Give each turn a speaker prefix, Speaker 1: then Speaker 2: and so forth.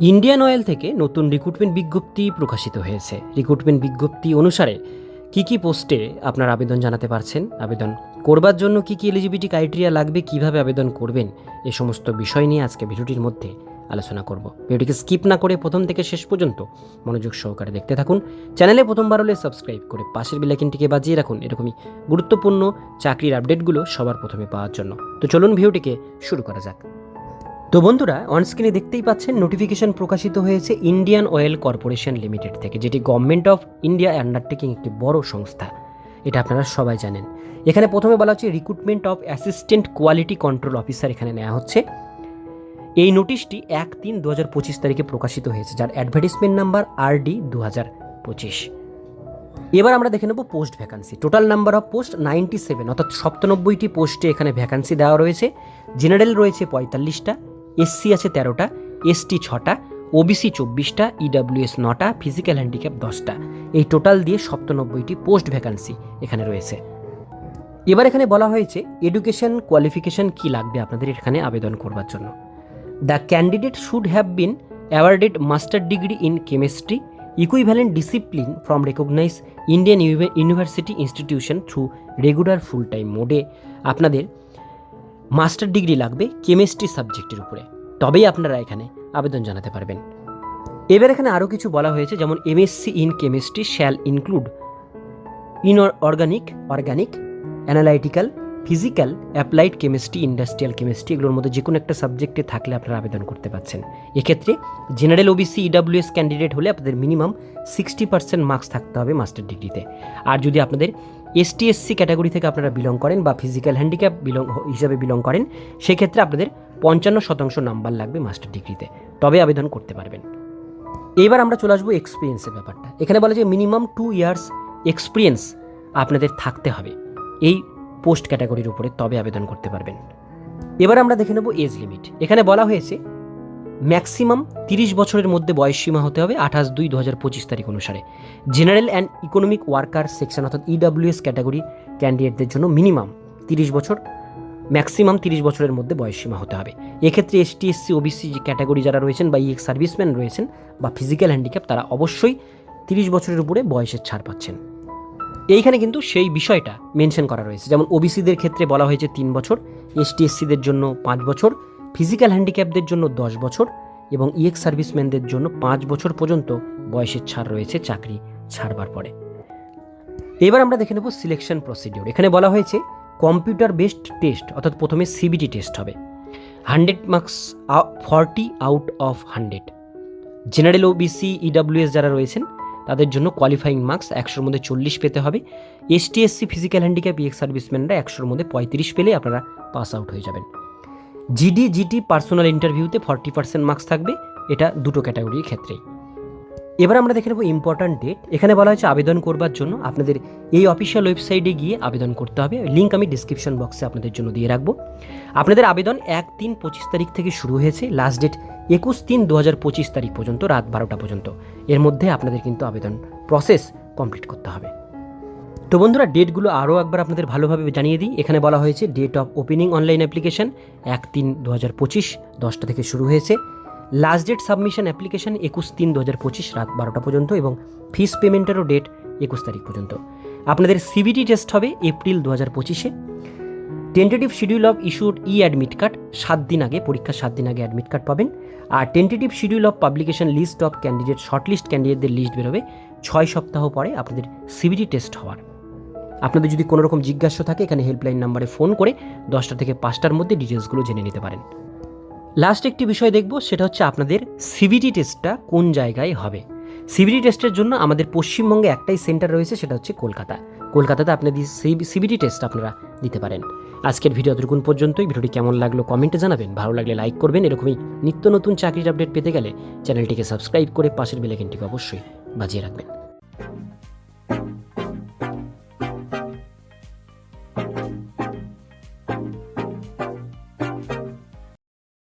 Speaker 1: Indian oil থেকে নতুন recruitment বিজ্ঞপ্তি প্রকাশিত হয়েছে। রিক্রুটমেন্ট বিজ্ঞপ্তি অনুসারে কি কি পোস্টে আপনার আবেদন জানাতে পারছেন? আবেদন করবার জন্য কি কি এলিজিবিলিটি ক্রাইটেরিয়া লাগবে? কীভাবে আবেদন করবেন? এ সমস্ত বিষয় নিয়ে আজকে ভিডিওটির মধ্যে আলোচনা করব। ভিডিওটিকে স্কিপ না করে প্রথম থেকে শেষ পর্যন্ত মনোযোগ সহকারে দেখতে থাকুন। চ্যানেলে প্রথমবার হলে সাবস্ক্রাইব করে পাশের বিলাইকিনটিকে বাজিয়ে রাখুন এরকমই গুরুত্বপূর্ণ চাকরির আপডেটগুলো সবার প্রথমে পাওয়ার জন্য। তো চলুন ভিডিওটিকে শুরু করা যাক। তো বন্ধুরা অনস্ক্রিনে দেখতেই পাচ্ছেন নোটিফিকেশন প্রকাশিত হয়েছে ইন্ডিয়ান অয়েল কর্পোরেশন লিমিটেড থেকে, যেটি গভর্নমেন্ট অফ ইন্ডিয়া আন্ডারটেকিং একটি বড় সংস্থা। এটা আপনারা সবাই জানেন। এখানে প্রথমে বলা হচ্ছে recruitment of assistant quality control officer এখানে নেওয়া হচ্ছে। এই নোটিশটি এক তিন দু হাজার পঁচিশ তারিখে প্রকাশিত হয়েছে, যার অ্যাডভার্টিসমেন্ট নাম্বার আর ডি দু হাজার পঁচিশ। এবার আমরা দেখে নেব post vacancy total number of post ninety seven অর্থাৎ সপ্তানব্বইটি পোস্টে এখানে ভ্যাকান্সি দেওয়া রয়েছে। জেনারেল রয়েছে পঁয়তাল্লিশটা। এসসি আছে তেরোটা, এসটি ছটা, ওবিসি চব্বিশটা, ইডাব্লিউএস নটা, ফিজিক্যাল হ্যান্ডিক্যাপ দশটা। এই টোটাল দিয়ে সপ্তানব্বইটি পোস্ট ভ্যাকান্সি এখানে রয়েছে। এবার এখানে বলা হয়েছে, এডুকেশন কোয়ালিফিকেশন কি লাগবে আপনাদের এখানে আবেদন করবার জন্য? The candidate should have been awarded master degree in chemistry, equivalent discipline from recognise Indian university institution through regular full time মোডে। আপনাদের মাস্টার ডিগ্রি লাগবে কেমিস্ট্রি সাবজেক্টের উপরে। তবেই আপনারা এখানে আবেদন জানাতে পারবেন। এবার এখানে আরও কিছু বলা হয়েছে, যেমন MSc in chemistry shall include in organic organic analytical physical applied chemistry industrial chemistry এগুলোর মধ্যে যে কোনো একটা সাবজেক্টে থাকলে আপনারা আবেদন করতে পারছেন। এক্ষেত্রে জেনারেল ওবিসি ইডাব্লিউএস ক্যান্ডিডেট হলে আপনাদের মিনিমাম সিক্সটি পার্সেন্ট মার্কস থাকতে হবে মাস্টার ডিগ্রিতে আর যদি আপনাদের এসটি এসসি ক্যাটাগরি থেকে আপনারা বিলং করেন বা ফিজিক্যাল হ্যান্ডিক্যাপ বিলং হিসাবে বিলং করেন, সেক্ষেত্রে আপনাদের পঞ্চান্ন শতাংশ নাম্বার লাগবে মাস্টার ডিগ্রিতে তবে আবেদন করতে পারবেন। এবার আমরা চলে আসব এক্সপিরিয়েন্সের ব্যাপারটা। এখানে বলা যে মিনিমাম টু ইয়ার্স এক্সপিরিয়েন্স আপনাদের থাকতে হবে এই পোস্ট ক্যাটাগরির উপরে, তবে আবেদন করতে পারবেন। এবার আমরা দেখে নেব এজ লিমিট এখানে বলা হয়েছে ম্যাক্সিমাম তিরিশ বছরের মধ্যে বয়স সীমা হতে হবে আঠাশ দুই দু হাজার পঁচিশ তারিখ অনুসারে। General and economic worker section অর্থাৎ ইডাব্লিউএস ক্যাটাগরি ক্যান্ডিডেটদের জন্য মিনিমাম তিরিশ বছর ম্যাক্সিমাম তিরিশ বছরের মধ্যে বয়স সীমা হতে হবে। এক্ষেত্রে এসটি এসসি ওবিসি যে ক্যাটাগরি যারা রয়েছেন বা ইএক্স সার্ভিসম্যান রয়েছেন বা ফিজিক্যাল হ্যান্ডিক্যাপ তারা অবশ্যই তিরিশ বছরের উপরে বয়সের ছাড় পাচ্ছেন। এইখানে কিন্তু সেই বিষয়টা মেনশন করা রয়েছে। যেমন ওবিসিদের ক্ষেত্রে বলা হয়েছে তিন বছর এসটি এসসিদের জন্য পাঁচ বছর ফিজিক্যাল হ্যান্ডিক্যাপদের জন্য দশ বছর এবং ইএক্স সার্ভিসম্যানদের জন্য পাঁচ বছর পর্যন্ত বয়সের ছাড় রয়েছে চাকরি ছাড়বার পরে। এবার আমরা দেখে নেব সিলেকশন প্রসিডিওর। এখানে বলা হয়েছে, কম্পিউটার বেসড টেস্ট, অর্থাৎ প্রথমে সিবিটি টেস্ট হবে। Hundred marks forty out of hundred. General O OBC, EWS যারা রয়েছেন, তাদের জন্য কোয়ালিফাইং মার্কস একশোর মধ্যে চল্লিশ পেতে হবে। ST SC physical handicap ex সার্ভিসম্যানরা একশোর মধ্যে পঁয়ত্রিশ পেলে আপনারা পাস আউট হয়ে যাবেন। জিডি জিটি পার্সোনাল ইন্টারভিউতে ফর্টি পার্সেন্ট মার্কস থাকবে, এটা দুটো ক্যাটাগরির ক্ষেত্রেই। এবার আমরা দেখে নেব ইম্পর্ট্যান্ট ডেট এখানে বলা হয়েছে আবেদন করবার জন্য আপনাদের এই অফিসিয়াল ওয়েবসাইটে গিয়ে আবেদন করতে হবে। লিঙ্ক আমি ডিসক্রিপশন বক্সে আপনাদের জন্য দিয়ে রাখব। আপনাদের আবেদন এক তিন পঁচিশ তারিখ থেকে শুরু হয়েছে। লাস্ট ডেট একুশ তিন দু হাজার পঁচিশ তারিখ পর্যন্ত, রাত বারোটা পর্যন্ত। এর মধ্যে আপনাদের কিন্তু আবেদন প্রসেস কমপ্লিট করতে হবে। তো বন্ধুরা, ডেটগুলো আরও একবার আপনাদের ভালোভাবে জানিয়ে দিই। এখানে বলা হয়েছে date of opening online application এক তিন দু হাজার পঁচিশ, দশটা থেকে শুরু হয়েছে। লাস্ট ডেট সাবমিশন অ্যাপ্লিকেশন একুশ তিন দু হাজার পঁচিশ, রাত বারোটা পর্যন্ত এবং ফিস পেমেন্টেরও ডেট একুশ তারিখ পর্যন্ত। আপনাদের সিবিটি টেস্ট হবে এপ্রিল দু হাজার পঁচিশে। Tentative schedule of issued e admit card সাত দিন আগে, পরীক্ষার সাত দিন আগে অ্যাডমিট কার্ড পাবেন। আর tentative schedule of publication list of candidate shortlist ক্যান্ডিডেটদের list বেরোবে ছয় সপ্তাহ পরে আপনাদের সিবিটি টেস্ট হওয়ার। আপনাদের যদি কোনো রকম জিজ্ঞাসা থাকে, এখানে হেল্পলাইন নাম্বারে ফোন করে দশটা থেকে পাঁচটার মধ্যে ডিটেলসগুলো জেনে নিতে পারেন। লাস্ট একটি বিষয় দেখব, সেটা হচ্ছে আপনাদের সিবিটি টেস্টটা কোন জায়গায় হবে? সিবিটি টেস্টের জন্য আমাদের পশ্চিমবঙ্গে একটাই সেন্টার রয়েছে, সেটা হচ্ছে কলকাতা। কলকাতাতে আপনাদের সিবিটি টেস্ট আপনারা দিতে পারেন। আজকের ভিডিও এতটুকুন পর্যন্তই। ভিডিওটি কেমন লাগল কমেন্টে জানাবেন। ভালো লাগলে লাইক করবেন। এরকমই নিত্য নতুন চাকরির আপডেট পেতে গেলে চ্যানেলটিকে সাবস্ক্রাইব করে পাশের বেলাইকেনটিকে অবশ্যই বাজিয়ে রাখবেন।